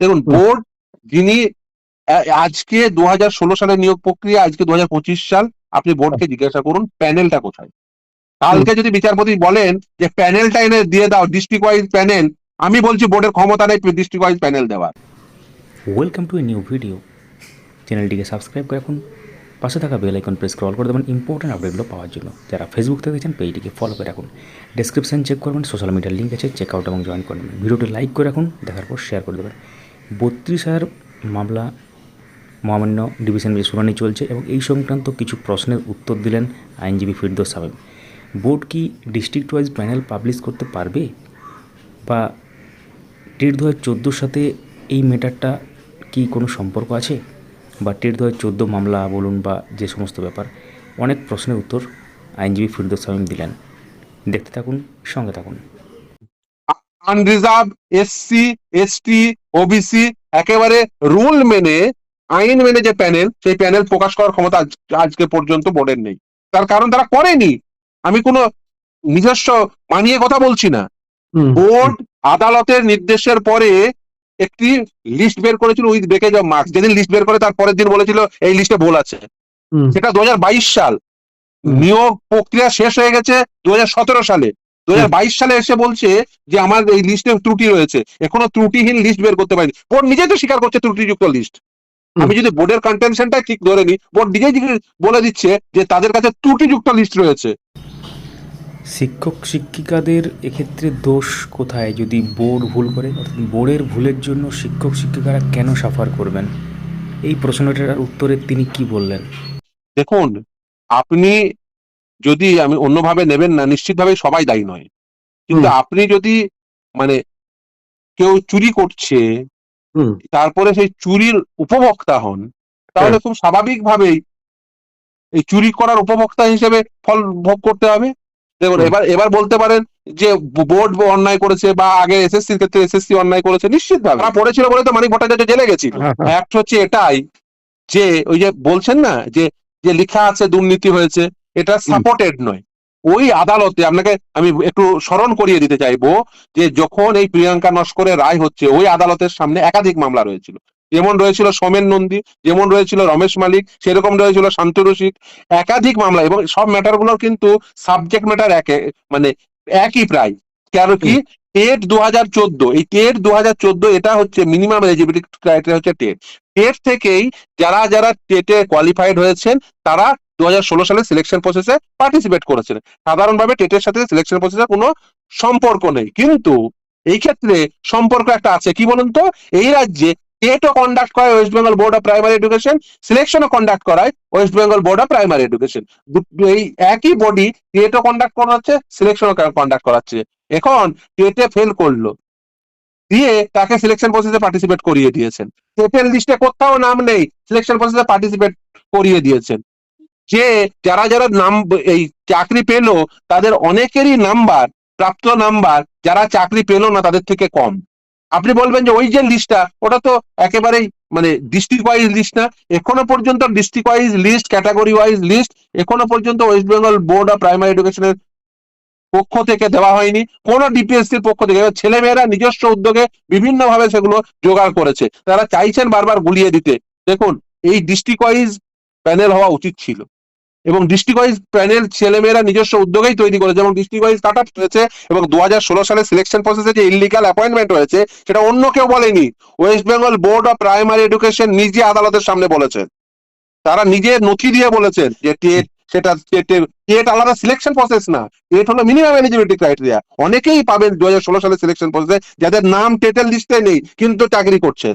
দেখুন বোর্ড যিনি আজকে দু হাজার ষোলো সালের নিয়োগ প্রক্রিয়া আজকে দু হাজার পঁচিশ সাল আপনি বোর্ডকে জিজ্ঞাসা করুন প্যানেলটা কোথায়? কালকে যদি বিচারপতি বলেন যে প্যানেলটা এনে দিয়ে দাও ডিস্ট্রিক্ট ওয়াইজ প্যানেল আমি বলছি বোর্ডের ক্ষমতা নেই ডিস্ট্রিক্ট ওয়াইজ প্যানেল দেওয়ার। Welcome to a new video চ্যানেলটিকে সাবস্ক্রাইব করে রাখুন। পাশে থাকা বেল আইকন প্রেস স্ক্রল করে দেবেন ইম্পর্টেন্ট আপডেটগুলো পাওয়ার জন্য। যারা ফেসবুক থেকে দেখছেন পেজটিকে ফলো করে রাখুন। ডেসক্রিপশন চেক করবেন সোশ্যাল মিডিয়ার লিঙ্ক আছে চেক আউট এবং জয়েন করবেন। ভিডিওটি লাইক করে রাখুন দেখার পর শেয়ার করে দেবেন। বত্রিশ হাজার মামলা মহামান্য ডিভিশন বেঞ্চে শুনানি চলছে এবং এই সংক্রান্ত কিছু প্রশ্নের উত্তর দিলেন আইনজীবী ফিরদোস সাহেব বোর্ড কি ডিস্ট্রিক্ট ওয়াইজ প্যানেল পাবলিশ করতে পারবে? বা টেট দু হাজার সাথে এই ম্যাটারটা কি কোনো সম্পর্ক আছে? বা টেট দু হাজার চোদ্দ মামলা বলুন বা যে সমস্ত ব্যাপার, অনেক প্রশ্নের উত্তর আইনজীবী ফিরদোস সামিম দিলেন। দেখতে থাকুন, সঙ্গে থাকুন। আনরিজার্ভ এসসি এসটি ওবিসি একেবারে রুল মেনে আইন মেনে যে প্যানেল সেই প্যানেল প্রকাশ করার ক্ষমতা আজকে পর্যন্ত বোর্ডের নেই। তার কারণ তারা করেনি। আমি কোনো নিজস্ব মানিয়ে কথা বলছি না। বোর্ড আদালতের নির্দেশের পরে একটি লিস্ট বের করেছিল উইথ বেকেজ অফ মার্কস যেদিন লিস্ট বের করে তার পরের দিন বলেছিল এই লিস্টে ভুল আছে। সেটা দু হাজার বাইশ সাল। নিয়োগ প্রক্রিয়া শেষ হয়ে গেছে দু হাজার সতেরো সালে। দু হাজার বাইশ সালে এসে বলছে যে আমার এই লিস্টে ত্রুটি রয়েছে। এখনও ত্রুটিহীন লিস্ট বের করতে পারিনি। বোর্ড নিজেই তো স্বীকার করছে ত্রুটিযুক্ত লিস্ট। আমি যদি বোর্ডের কন্টেনশনটা ঠিক ধরে নিই বোর্ড নিজেই বলে দিচ্ছে যে তাদের কাছে ত্রুটিযুক্ত লিস্ট রয়েছে। শিক্ষক শিক্ষিকাদের এক্ষেত্রে দোষ কোথায়? যদি বোর্ড ভুল করে অর্থাৎ বোর্ডের ভুলের জন্য শিক্ষক শিক্ষিকারা কেন সাফার করবেন? এই প্রশ্নটার উত্তরে তিনি কি বললেন? দেখুন আপনি যদি আমি অন্যভাবে নেবেন না নিশ্চিতভাবে সবাই দায়ী নয়। কিন্তু আপনি যদি মানে কেউ চুরি করছে তারপরে সেই চুরির উপভোক্তা হন তাহলে খুব স্বাভাবিকভাবেই এই চুরি করার উপভোক্তা হিসেবে ফল ভোগ করতে হবে। দেখুন এবার এবার বলতে পারেন যে বোর্ড অন্যায় করেছে বা আগে এসএসসির ক্ষেত্রে এসএসসি অন্যায় করেছে নিশ্চিতভাবে। তারা পড়েছিল বলে তো মানিক ভট্টাচার্য জেলে গেছিল। হ্যাঁ, হ্যাঁ। একটা হচ্ছে এটাই যে ওই যে বলছেন না যে যে লেখা আছে দুর্নীতি হয়েছে এটা সাপোর্টেড নয়। ওই আদালতে আপনাকে আমি একটু স্মরণ করিয়ে দিতে চাইব যে যখন এই প্রিয়াঙ্কা নস্করের রায় হচ্ছে ওই আদালতের সামনে একাধিক মামলা রয়েছিল। যেমন রয়েছিল সোমেন নন্দী যেমন রয়েছিল রমেশ মালিক সেরকম রয়েছিল শান্তু রসিক একাধিক মামলা এবং সব ম্যাটারগুলোর কিন্তু সাবজেক্ট ম্যাটার একে মানে একই প্রায়। কেন কি? টেট দু হাজার চোদ্দ এই টেট দু হাজার চোদ্দ এটা হচ্ছে মিনিমাম এলিজিবিলিটি ক্রাইটেরিয়া হচ্ছে টেট। টেট থেকেই যারা যারা টেটে কোয়ালিফাইড হয়েছেন তারা দু হাজার ষোলো সালে সিলেকশন প্রসেসে পার্টিসিপেট করেছেন সাধারণভাবে টেটের সাথে সিলেকশন প্রসেসের কোনো সম্পর্ক নেই। কিন্তু এই ক্ষেত্রে সম্পর্ক একটা আছে। কি বলুন তো? এই রাজ্যে টেটও কন্ডাক্ট করায় West Bengal Board of Primary Education সিলেকশনও conduct করায় West Bengal Board of Primary Education এই একই বডি টেটও কন্ডাক্ট করাচ্ছে সিলেকশনও কন্ডাক্ট করাচ্ছে। এখন টেটে ফেল করল, দিয়ে তাকে সিলেকশন প্রসেসে পার্টিসিপেট করিয়ে দিয়েছেন। টেটের লিস্টে কোথাও নাম নেই সিলেকশন প্রসেসে পার্টিসিপেট করিয়ে দিয়েছেন। যে যারা যারা নাম এই চাকরি পেল, তাদের অনেকেরই নাম্বার, প্রাপ্ত নাম্বার, যারা চাকরি পেল না তাদের থেকে কম। আপনি বলবেন যে ওই যে লিস্টটা ওটা তো একেবারেই মানে ডিস্ট্রিক্ট ওয়াইজ লিস্ট না, এখনও পর্যন্ত district wise list category wise list এখনও পর্যন্ত West Bengal Board of Primary এডুকেশনের পক্ষ থেকে দেওয়া হয়নি। কোন ডিপিএসসির পক্ষ থেকে, ছেলেমেয়েরা নিজস্ব উদ্যোগে বিভিন্ন ভাবে সেগুলো জোগাড় করেছে। তারা চাইছেন বারবার গুলিয়ে দিতে। দেখুন, এই ডিস্ট্রিক্ট ওয়াইজ প্যানেল হওয়া উচিত ছিল। এবং ডিস্ট্রিক্ট ওয়াইজ প্যানেল ছেলেমেয়েরা নিজস্ব উদ্যোগেই তৈরি করেছে এবং ডিস্ট্রিক্ট ওয়াইজ কাট আপ হয়েছে এবং দু হাজার ষোলো সালে সিলেকশন প্রসেসে যে ইলিগাল অ্যাপয়েন্টমেন্ট হয়েছে সেটা অন্য কেউ বলেনি। West Bengal Board of Primary Education নিজে আদালতের সামনে বলেছেন তারা নিজে নথি দিয়ে বলেছেন যে টেট সেটা টেট আলাদা সিলেকশন প্রসেস না। টেট হলো মিনিমাম এলিজিবিলিটি ক্রাইটেরিয়া অনেকেই পাবেন দু সালে সিলেকশন প্রসেসে যাদের নাম টেটের লিস্টে নেই, কিন্তু চাকরি করছেন।